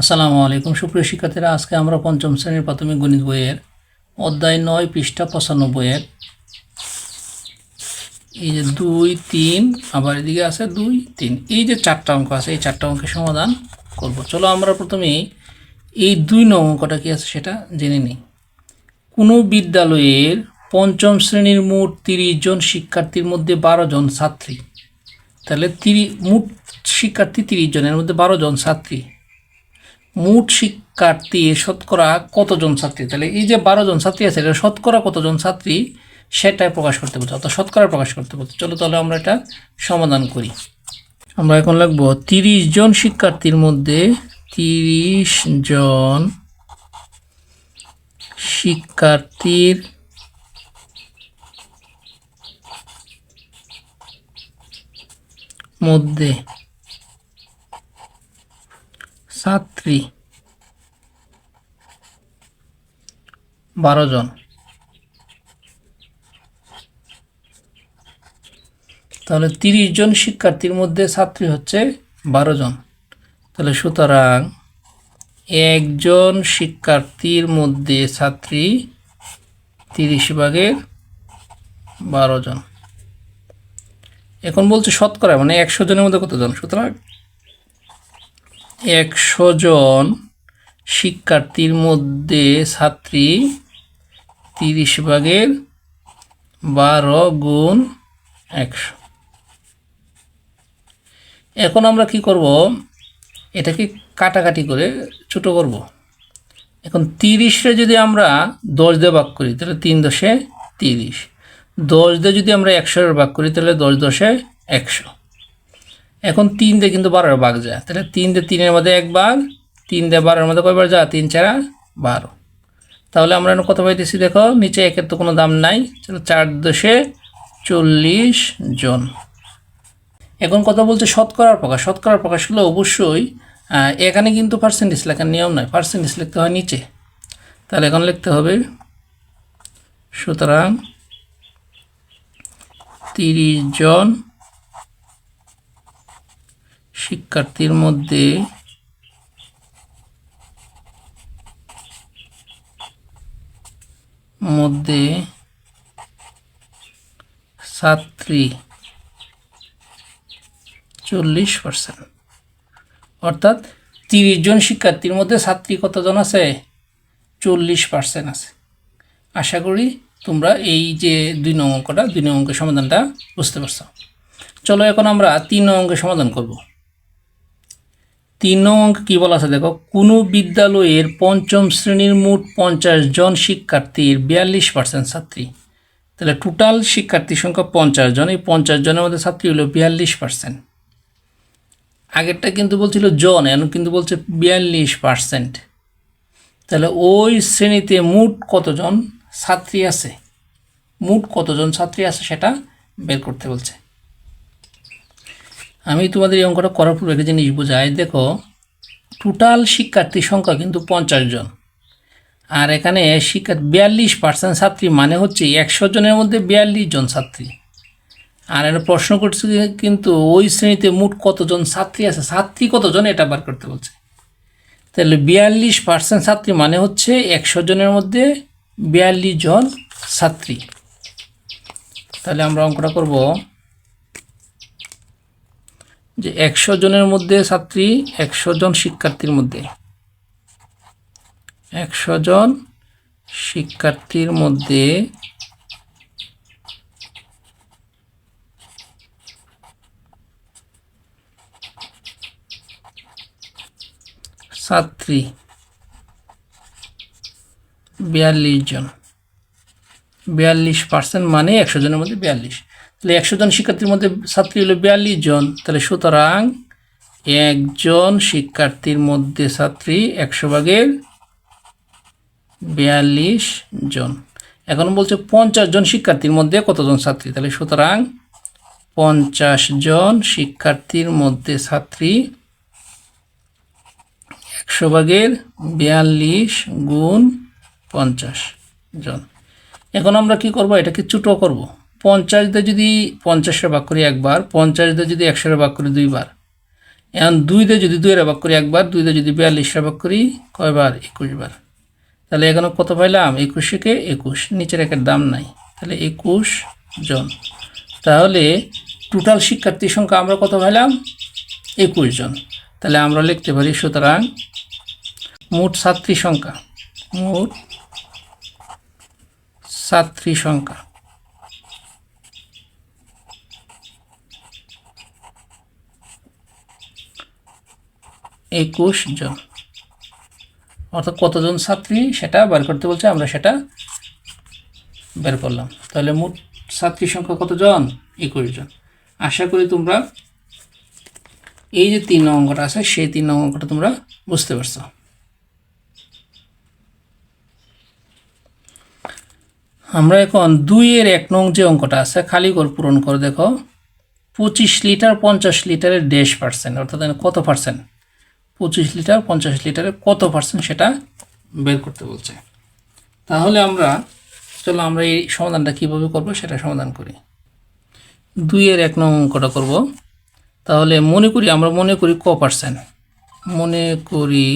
আসসালামু আলাইকুম। সুপ্রিয় শিক্ষার্থীরা, আজকে আমরা পঞ্চম শ্রেণির প্রাথমিক গণিত বইয়ের অধ্যায় নয় পৃষ্ঠা পঁচানব্বইয়ের এই যে দুই, তিন, আবার এদিকে আছে দুই, তিন। এই যে চারটা অঙ্ক আছে, এই চারটা অঙ্কের সমাধান করব। চলো আমরা প্রথমে এই দুই নং অঙ্কটা কি আছে সেটা জেনে নিই। কোনো বিদ্যালয়ের পঞ্চম শ্রেণির মোট তিরিশ জন শিক্ষার্থীর মধ্যে বারো জন ছাত্রী। তাহলে তিরি, মোট শিক্ষার্থী তিরিশ জনের মধ্যে বারো জন ছাত্রী। মোট শিক্ষার্থী শতকরা কতজন ছাত্রী? তাহলে এই যে বারো জন ছাত্রী আছে, এটা শতকরা কতজন ছাত্রী সেটাই প্রকাশ করতে বলছে, অর্থাৎ শতকরা প্রকাশ করতে বলছে। চলো তাহলে আমরা এটা সমাধান করি। আমরা এখন লাগবো তিরিশ জন শিক্ষার্থীর মধ্যে তিরিশ জন শিক্ষার্থীর মধ্যে ছাত্রী। বারো জন। তাহলে তিরিশ জন শিক্ষার্থীর মধ্যে ছাত্রী হচ্ছে বারো জন। তাহলে সুতরাং একজন শিক্ষার্থীর মধ্যে ছাত্রী তিরিশ ভাগের বারো জন। এখন বলছে শতকরা মানে একশো জনের মধ্যে কতজন? সুতরাং একশো জন শিক্ষার্থীর মধ্যে ছাত্রী তিরিশ ভাগের বারো গুণ একশো। এখন আমরা কি করব? এটাকে কাটাকাটি করে ছোট করব। এখন তিরিশে যদি আমরা দশ দিয়ে ভাগ করি, তাহলে তিন দশে তিরিশ। দশ দিয়ে যদি আমরা একশোর ভাগ করি, তাহলে দশ দশে একশো। এখন তিন দিয়ে কিন্তু বারোর ভাগ যায়। তাহলে তিন দিয়ে তিনের মধ্যে একবার তিন দিয়ে বারোর মধ্যে কয়বার যা তিন চারা বারো। তাহলে আমরা এখন কত পাইতেছি দেখো? নিচে একের তো কোনো দাম নাই। চলো চার দশে চল্লিশ জন। এখন কথা বলছে? শতকরার প্রকাশ। শতকরার প্রকাশ হলে অবশ্যই এখানে কিন্তু পার্সেন্টেজ লেখার নিয়ম নয় পার্সেন্টেজ লিখতে হয় নিচে। তাহলে এখন লিখতে হবে, সুতরাং তিরিশ জন শিক্ষার্থীর মধ্যে মধ্যে ছাত্রী চল্লিশ পার্সেন্ট অর্থাৎ তিরিশ জন শিক্ষার্থীর মধ্যে ছাত্রী কতজন আছে? চল্লিশ পার্সেন্ট আছে। আশা করি তোমরা এই যে দুই নং অঙ্কটা, দুই নং অঙ্কের সমাধানটা বুঝতে পারছ। চলো এখন আমরা তিন নং অঙ্কের সমাধান করব। তিন অঙ্ক কী বলা আছে? দেখো, কোনো বিদ্যালয়ের পঞ্চম শ্রেণির মোট পঞ্চাশ জন শিক্ষার্থীর বিয়াল্লিশ পার্সেন্ট ছাত্রী। তাহলে টোটাল শিক্ষার্থীর সংখ্যা পঞ্চাশ জন, এই পঞ্চাশ জনের মধ্যে ছাত্রী হলো বিয়াল্লিশ পার্সেন্ট আগেরটা কিন্তু বলছিল জন, এখন কিন্তু বলছে বিয়াল্লিশ পার্সেন্ট তাহলে ওই শ্রেণীতে মোট কতজন ছাত্রী আছে? মোট কতজন ছাত্রী আছে সেটা বের করতে বলছে। আমি তোমাদের এই অঙ্কটা করার পূর্বে একটা জিনিস বোঝাই। দেখো টোটাল শিক্ষার্থীর সংখ্যা কিন্তু পঞ্চাশ জন। আর এখানে শিক্ষা বিয়াল্লিশ পার্সেন্ট ছাত্রী মানে হচ্ছে একশো জনের মধ্যে বিয়াল্লিশ জন ছাত্রী। আর একটা প্রশ্ন করছে কিন্তু ওই শ্রেণীতে মোট কতজন ছাত্রী আছে? ছাত্রী কতজন? এটা বার করতে বলছে। তাহলে বিয়াল্লিশ পার্সেন্ট ছাত্রী মানে হচ্ছে একশো জনের মধ্যে বিয়াল্লিশ জন ছাত্রী। তাহলে আমরা অঙ্কটা করব। যে একশো জনের মধ্যে ছাত্রী, একশো জন শিক্ষার্থীর মধ্যে। একশো জন শিক্ষার্থীর মধ্যে ছাত্রী বিয়াল্লিশ জন। বিয়াল্লিশ পার্সেন্ট মানে একশো জনের মধ্যে বিয়াল্লিশ। তাহলে একশো জন শিক্ষার্থীর মধ্যে ছাত্রী হলো বিয়াল্লিশ জন। তাহলে সুতরাং একজন শিক্ষার্থীর মধ্যে ছাত্রী একশো ভাগের বিয়াল্লিশ জন। এখন বলছে পঞ্চাশ জন শিক্ষার্থীর মধ্যে কতজন ছাত্রী? তাহলে সুতরাং পঞ্চাশ জন শিক্ষার্থীর মধ্যে ছাত্রী একশো ভাগের বিয়াল্লিশ গুণ পঞ্চাশ জন। এখন আমরা কি করব? এটাকে ছোটো করব। পঞ্চাশ যদি পঞ্চাশের ভাগ করি একবার পঞ্চাশ দিয়ে যদি একশোর ভাগ করি দুইবার। এখন দুইতে যদি দুইয়ের ভাগ করি একবার দুইতে যদি বিয়াল্লিশটা ভাগ করি কয়বার? একুশ বার তাহলে এখানে কত পাইলাম? একুশকে একুশ। নিচের একের দাম নাই। তাহলে একুশ জন। তাহলে টোটাল শিক্ষার্থীর সংখ্যা আমরা কত পাইলাম? একুশ জন। তাহলে আমরা লিখতে পারি সুতরাং মোট ছাত্রী সংখ্যা। মোট ছাত্রী সংখ্যা। একুশ জন। অর্থাৎ কতজন ছাত্রী সেটা বের করতে বলছে, আমরা সেটা বের করলাম। তাহলে মোট ছাত্রী সংখ্যা কতজন? একুশ জন। আশা করি তোমরা এই যে তিন অঙ্কটা আছে, সেই তিন অঙ্কটা তোমরা বুঝতে পারছ। আমরা এখন দুইয়ের এক নং যে অঙ্কটা আছে, খালি ঘর পূরণ করে দেখো, পঁচিশ লিটার পঞ্চাশ লিটারের দেড় পার্সেন্ট, অর্থাৎ কত পার্সেন্ট? পঁচিশ লিটার, পঞ্চাশ লিটারে কত পার্সেন্ট সেটা বের করতে বলছে। তাহলে আমরা, চলো আমরা এই সমাধানটা কীভাবে করব সেটা সমাধান করি। দুইয়ের এক নং অঙ্কটা করব। তাহলে মনে করি, আমরা মনে করি ক পার্সেন্ট মনে করি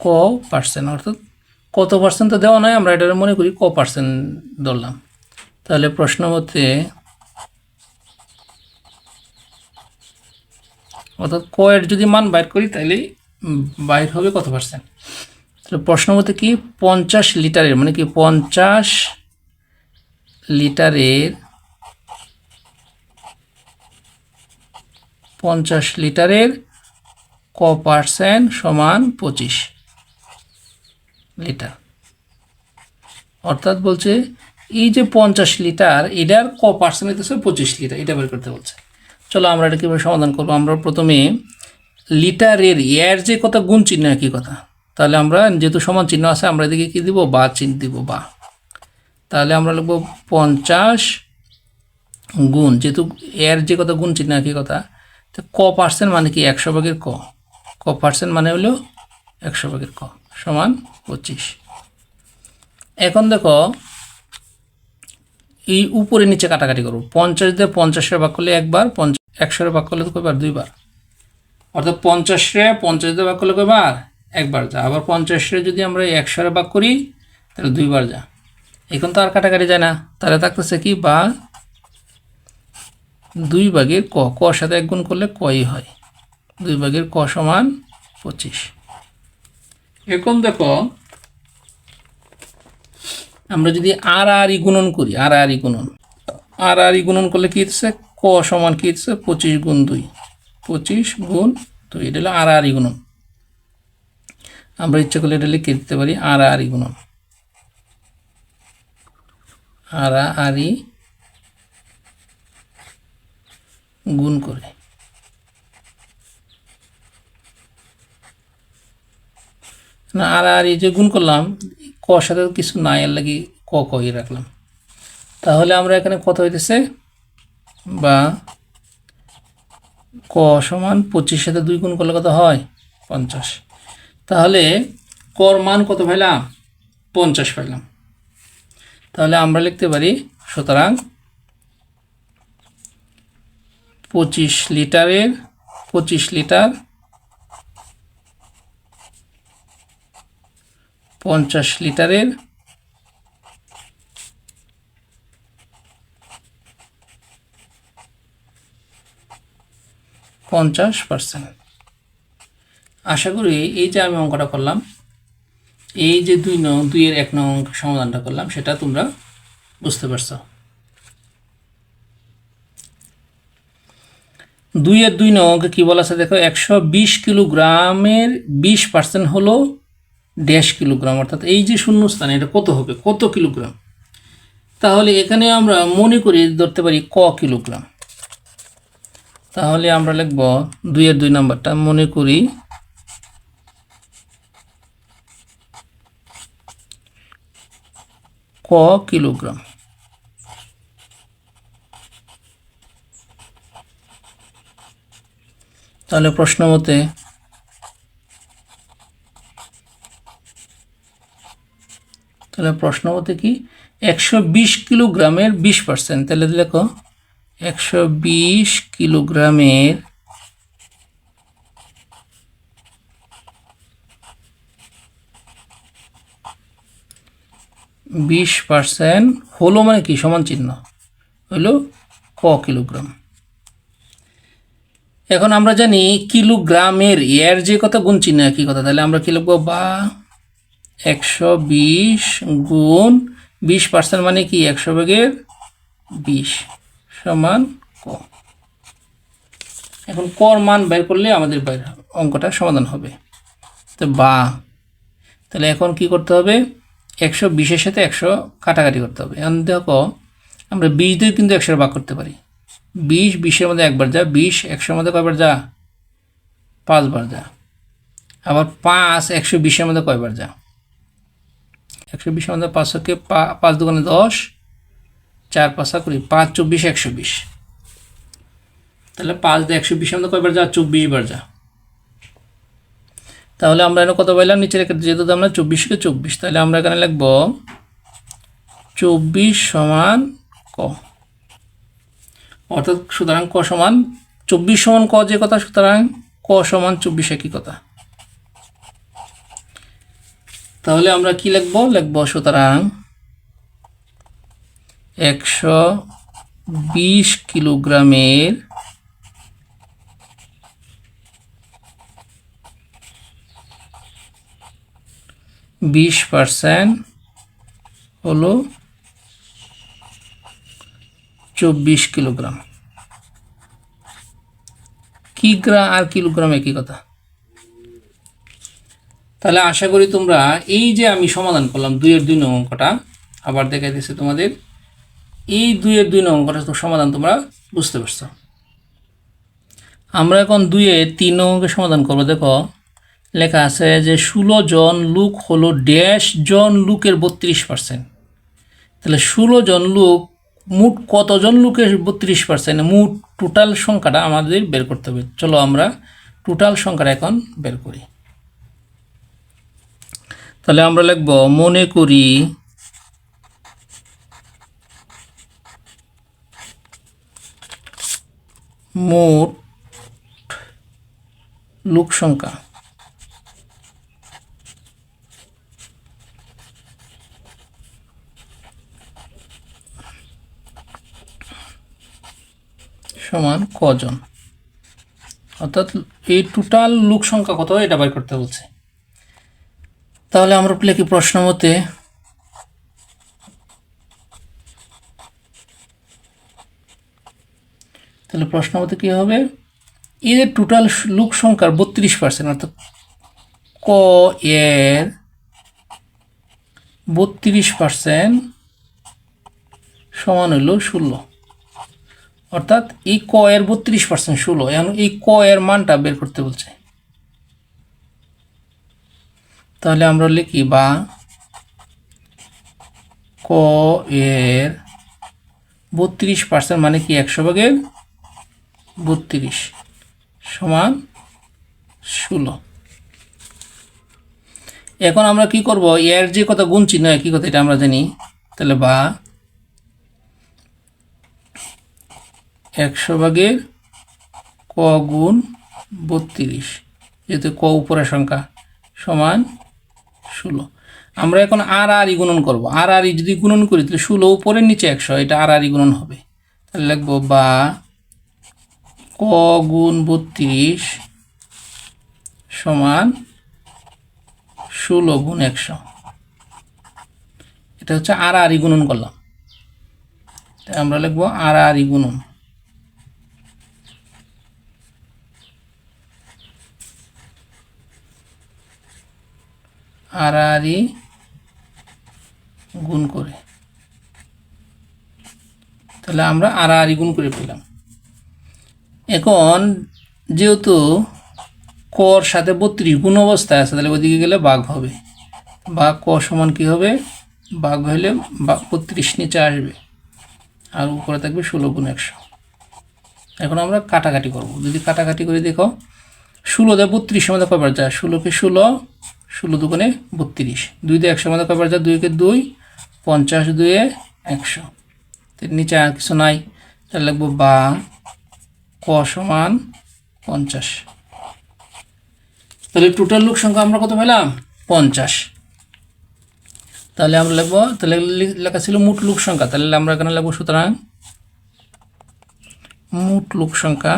ক পার্সেন্ট অর্থাৎ কত পার্সেন্ট তো দেওয়া নয় আমরা এটা মনে করি ক পার্সেন্ট ধরলাম। তাহলে প্রশ্ন মতে অর্থাৎ ক এর যদি মান বাইর করি তাহলে বাইর হবে কত পার্সেন্ট তাহলে প্রশ্ন মতে কি পঞ্চাশ লিটারের মানে কি পঞ্চাশ লিটারের পঞ্চাশ লিটারের ক পার্সেন্ট সমান পঁচিশ লিটার। অর্থাৎ বলছে, এই যে পঞ্চাশ লিটার, এটার ক পার্সেন্ট হইতেছে পঁচিশ লিটার, এটা বের করতে বলছে। চলো আমরা এটা কীভাবে সমাধান করব? আমরা প্রথমে লিটারের এর যে কথা গুণ চিহ্ন একই কথা। তাহলে আমরা যেহেতু সমান চিহ্ন আছে, আমরা এদিকে কী দিব? বা চিহ্ন দিব, বা। তাহলে আমরা লিখব পঞ্চাশ গুণ। যেহেতু এর যে কথা গুণ চিহ্ন একই কথা, তো ক পার্সেন্ট মানে কি? একশো ভাগের ক। ক পার্সেন্ট মানে হলো একশো ভাগের ক সমান পঁচিশ। এখন দেখো, এই উপরে নিচে কাটাকাটি করব। পঞ্চাশ দিয়ে পঞ্চাশের ভাগ করলে একবার, পঞ্চাশ একশোর ভাগ করলে কয়বার দুইবার। অর্থাৎ পঞ্চাশে পঞ্চাশ দিয়ে ভাগ করলে কয়বার একবার যা। আবার পঞ্চাশে যদি আমরা একশোরে ভাগ করি, তাহলে দুইবার যা। এখন তো আর কাটাকাটি যায় না। তাহলে থাকতেছে কি বা দুই ভাগের ক। ক সাথে এক গুণ করলে কই হয়? দুই ভাগের ক সমান পঁচিশ। এখন দেখো, আমরা যদি আর আর গুণন করি, আর আর গুণন, আর আর গুণন করলে কি হচ্ছে ক সমান কি হচ্ছে? পঁচিশ গুণ দুই। পঁচিশ গুণ দুই, এটা হলো আর আর গুণন আমরা ইচ্ছা করলে এটা লিখে দিতে পারি, আর আর গুণন আর আর গুণ করে। না, আর আর যে গুণ করলাম, ক সাথে কিছু নাই, এর লাগি ক কই রাখলাম। তাহলে আমরা এখানে কত হইতেছে? বা ক সমান পঁচিশ সাথে দুই গুণ করলে কত হয়? পঞ্চাশ। তাহলে কর মান কত পাইলাম? পঞ্চাশ পাইলাম। তাহলে আমরা লিখতে পারি, সুতরাং পঁচিশ লিটারের, পঁচিশ লিটার পঞ্চাশ লিটারের পঞ্চাশ পার্সেন্ট আশা করি এই যে আমি অঙ্কটা করলাম, এই যে দুই নং, দুইয়ের এক নং অঙ্ক সমাধানটা করলাম, সেটা তোমরা বুঝতে পারছ। দুইয়ের দুই নং অঙ্কে কী বলা আছে দেখো, একশো বিশ কিলোগ্রামের বিশ পার্সেন্ট হলো ড্যাশ কিলোগ্রাম, অর্থাৎ এই যে শূন্যস্থান এটা কত হবে? কত কিলোগ্রাম? তাহলে এখানে আমরা মনে করি ধরতে পারি ক কিলোগ্রাম। তাহলে আমরা লিখব দুইয়ের দুই নাম্বারটা মনে করি ক কিলোগ্রাম। তাহলে প্রশ্ন মতে তাহলে প্রশ্ন মতে কি? একশো বিশ কিলোগ্রামের বিশ পার্সেন্ট তাহলে দেখো একশো বিশ কিলোগ্রামের বিশ পার্সেন্ট হলো মানে কি? সমান চিহ্ন। হলো ক কিলোগ্রাম। এখন আমরা জানি কিলোগ্রামের এর যে কথা গুণ চিহ্ন একই কথা। তাহলে আমরা কি লিখব? বা একশো বিশ গুণ বিশ পার্সেন্ট মানে কি? একশো ভাগের বিশ। সমান ক। এখন কর মান বের করলে আমাদের অঙ্কটা সমাধান হবে। তো বা, তাহলে এখন কি করতে হবে? একশো বিশের সাথে একশো কাটাকাটি করতে হবে। এখন দেখো আমরা বিশ দিয়ে কিন্তু একশোর ভাগ করতে পারি। বিশ, বিশের মধ্যে একবার যা, বিশ, একশোর মধ্যে কয়বার যা? পাঁচবার যা। আবার পাঁচ, একশো বিশের মধ্যে কয়বার যা? একশো বিশের মধ্যে পাঁচশোকে পাঁচ দোকানে দশ চার, পাঁচা করি পাঁচ, চব্বিশ, একশো বিশ। তাহলে পাঁচ দিয়ে একশো বিশের মধ্যে কয়বার যা চব্বিশ বার যা। তাহলে আমরা এখানে কত পাইলাম? নিচে রেখে যেহেতু আমরা চব্বিশকে চব্বিশ, তাহলে আমরা এখানে লিখব চব্বিশ সমান ক। অর্থাৎ সুতরাং ক সমান চব্বিশ সমান ক যে কথা, সুতরাং ক সমান চব্বিশ একই কথা। তাহলে আমরা কি লিখব? লিখব সুতরাং একশো বিশ কিলোগ্রামের বিশ পার্সেন্ট হলো চব্বিশ কিলোগ্রাম। কি গ্রাম আর কিলোগ্রাম একই কথা? তাহলে আশা করি তোমরা এই যে আমি সমাধান করলাম দুইয়ের দুই নং অঙ্কটা, আবার দেখাই দিচ্ছে তোমাদের এই দুইয়ের দুই অঙ্কটা সমাধান তোমরা বুঝতে পারছ। আমরা এখন দুইয়ের তিন অঙ্কের সমাধান করব, দেখো। লেখা আছে যে, ষোলো জন লোক হলো ড্যাশ জন লোকের বত্রিশ পার্সেন্ট। তাহলে ষোলো জন লোক, মোট কতজন লোকের বত্রিশ পার্সেন্ট? মোট টোটাল সংখ্যাটা আমাদের বের করতে হবে। চলো আমরা টোটাল সংখ্যাটা এখন বের করি। তাহলে আমরা লিখব, মনে করি মোট লোক সংখ্যা। সমান কজন? অর্থাৎ এই টোটাল লোক সংখ্যা কত এটা বের করতে বলছে। তাহলে আমরা লিখি প্রশ্ন মতে তাহলে প্রশ্ন মতে কী হবে? এদের টোটাল লোক সংখ্যার বত্রিশ পার্সেন্ট অর্থাৎ ক এর বত্রিশ পার্সেন্ট সমান হলো ষোলো। অর্থাৎ এই ক এর বত্রিশ পার্সেন্ট ষোলো, এখন এই ক এর মানটা বের করতে বলছে। তাহলে আমরা লিখি বা ক এর বত্রিশ পার্সেন্ট মানে কি একশো ভাগের বত্রিশ সমান ষোলো। এখন আমরা কি করব? এর যে কথা গুণ চিহ্ন, একই কথা এটা আমরা জানি। তাহলে বা একশো ভাগের ক গুণ বত্রিশ, যেহেতু ক উপরের সংখ্যা, সমান ষোলো। আমরা এখন আর আর গুণন করব। আর আর ই যদি গুণন করি, তাহলে ষোলো উপরের নিচে একশো, এটা আর আর গুণন হবে। তাহলে লিখব বা ক গুণ বত্রিশ সমান ষোলো গুণ একশো। এটা হচ্ছে আর আর গুণন করলাম। তাই আমরা লিখব আর আর গুণন। আর আর গুণ করে। তাহলে আমরা আর আর গুণ করে পেলাম। এখন যেহেতু কর সাথে বত্রিশ গুণ অবস্থায় আছে, তাহলে ওদিকে গেলে বাঘ হবে। বাঘ ক সমান কী হবে? বাঘ হলে বা- বত্রিশ নিচে আসবে, আর উপরে থাকবে ষোলো গুণ একশো। এখন আমরা কাটাকাটি করব। যদি কাটাকাটি করে, দেখো, ষোলো দিয়ে বত্রিশের মধ্যে কয়বার যায়? ষোলোকে ষোলো ষোলো দুগুণে বত্রিশ। দুই দিয়ে একশোর মধ্যে কয়বার যায়? দুইকে দুই, পঞ্চাশ দুয়ে একশো। নিচে আর কিছু নাই, তাহলে লাগবো বা ক সমান পঞ্চাশ। তাহলে টোটাল লোক সংখ্যা আমরা কত পেলাম পঞ্চাশ। তাহলে আমরা লিখব, তাহলে লেখা ছিল মোট লোক সংখ্যা। তাহলে আমরা এখানে লিখব সুতরাং মোট লোক সংখ্যা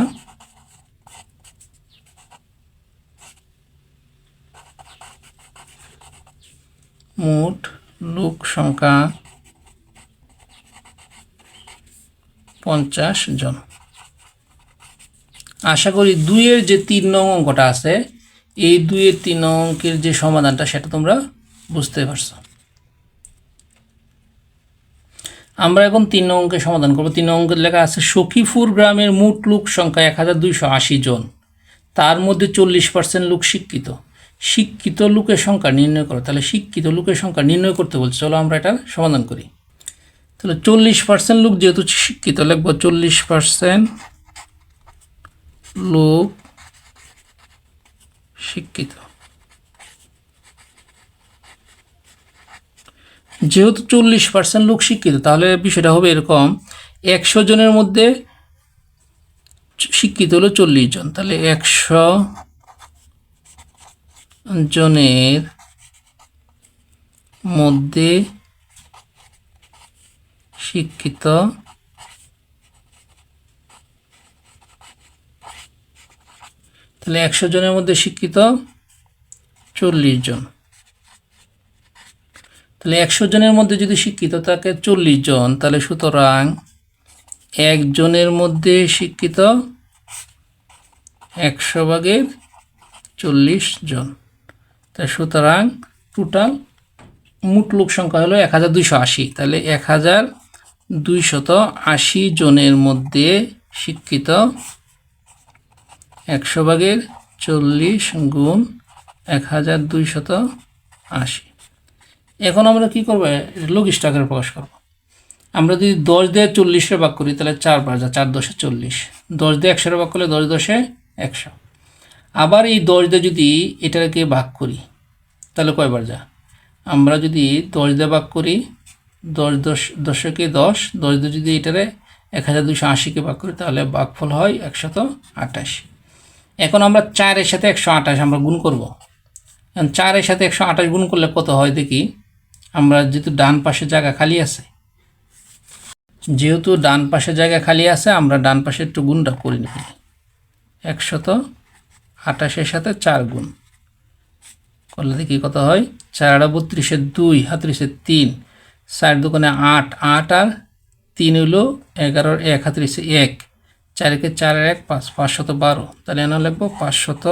মোট লোক সংখ্যা পঞ্চাশ জন। আশা করি দুইয়ের যে তিন নং অঙ্কটা আছে, এই দুইয়ের তিন অঙ্কের যে সমাধানটা সেটা তোমরা বুঝতে পারছ। আমরা এখন তিন অঙ্কের সমাধান করব। তিন অঙ্কের লেখা আছে, সখীপুর গ্রামের মোট লোক সংখ্যা এক হাজার দুইশো আশি জন। তার মধ্যে চল্লিশ পার্সেন্ট লোক শিক্ষিত। শিক্ষিত লোকের সংখ্যা নির্ণয় করো। তাহলে শিক্ষিত লোকের সংখ্যা নির্ণয় করতে বলছে। চলো আমরা এটা সমাধান করি। তাহলে চল্লিশ পার্সেন্ট লোক যেহেতু শিক্ষিত, লিখব চল্লিশ পার্সেন্ট লোক শিক্ষিত। যেহেতু চল্লিশ পার্সেন্ট লোক শিক্ষিত, তাহলে বিষয়টা হবে এরকম, একশো জনের মধ্যে শিক্ষিত হলো চল্লিশ জন। তাহলে একশো জনের মধ্যে শিক্ষিত তাহলে একশো জনের মধ্যে শিক্ষিত চল্লিশ জন। তাহলে একশো জনের মধ্যে যদি শিক্ষিত থাকে চল্লিশ জন, তাহলে সুতরাং একজনের মধ্যে শিক্ষিত একশো ভাগের চল্লিশ জন। তাই সুতরাং টোটাল মোট লোক সংখ্যা হলো এক হাজার দুইশো আশি। তাহলে এক হাজার দুইশত আশি জনের মধ্যে শিক্ষিত একশো ভাগের চল্লিশ গুণ এক হাজার দুইশত আশি। এখন আমরা কি করব? লঘিষ্ঠ আকারে প্রকাশ করব। আমরা যদি দশ দিয়ে চল্লিশে ভাগ করি, তাহলে চার যা চার দশে চল্লিশ। দশ দিয়ে একশোরে ভাগ করলে দশ দশে একশো। আবার এই দশ দিয়ে যদি এটাকে ভাগ করি, তাহলে কয়বার যা আমরা যদি দশ দিয়ে ভাগ করি, দশ দশ, দশকে দশ দশ দিয়ে যদি এটারে এক হাজার দুশো আশিকে ভাগ করি, তাহলে ভাগফল হয় একশত আঠাশ এখন আমরা চারের সাথে একশো আঠাশ আমরা গুণ করব। এখন চারের সাথে একশো আঠাশ গুণ করলে কত হয় দেখি? আমরা যেহেতু ডান পাশে জায়গা খালি আছে, যেহেতু ডান পাশে জায়গা খালি আছে, আমরা ডান পাশে একটু গুণটা করে নিই। একশত আঠাশের সাথে চার গুণ করলে দেখি কত হয়? চার আটা বত্রিশের দুই হাত্রিশের তিন, চার দোকানে আট আট আর তিন হইল এগারোর এক, হাত্রিশে এক। চারকে চার এক, পাঁচ, পাঁচশত বারো। তাহলে এনে লিখব পাঁচশত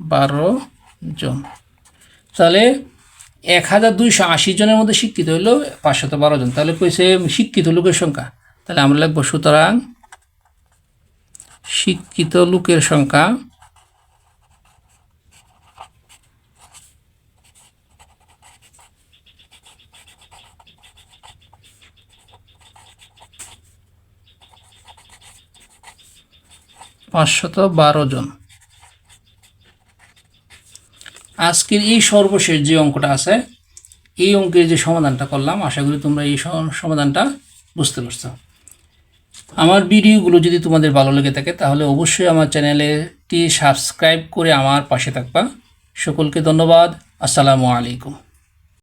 বারো জন। তাহলে এক হাজার দুইশো আশি জনের মধ্যে শিক্ষিত হইল পাঁচশত বারো জন। তাহলে কইছে শিক্ষিত লোকের সংখ্যা। তাহলে আমরা লিখব সুতরাং শিক্ষিত লোকের সংখ্যা পাঁচশত বারো জন। আজকের এই সর্বশেষ যে অঙ্কটা আছে, এই অঙ্কের যে সমাধানটা করলাম, আশা করি তোমরা এই সমাধানটা বুঝতে পারছ। আমার ভিডিওগুলো যদি তোমাদের ভালো লেগে থাকে, তাহলে অবশ্যই আমার চ্যানেলটি সাবস্ক্রাইব করে আমার পাশে থাকবা। সকলকে ধন্যবাদ। আসসালামু আলাইকুম।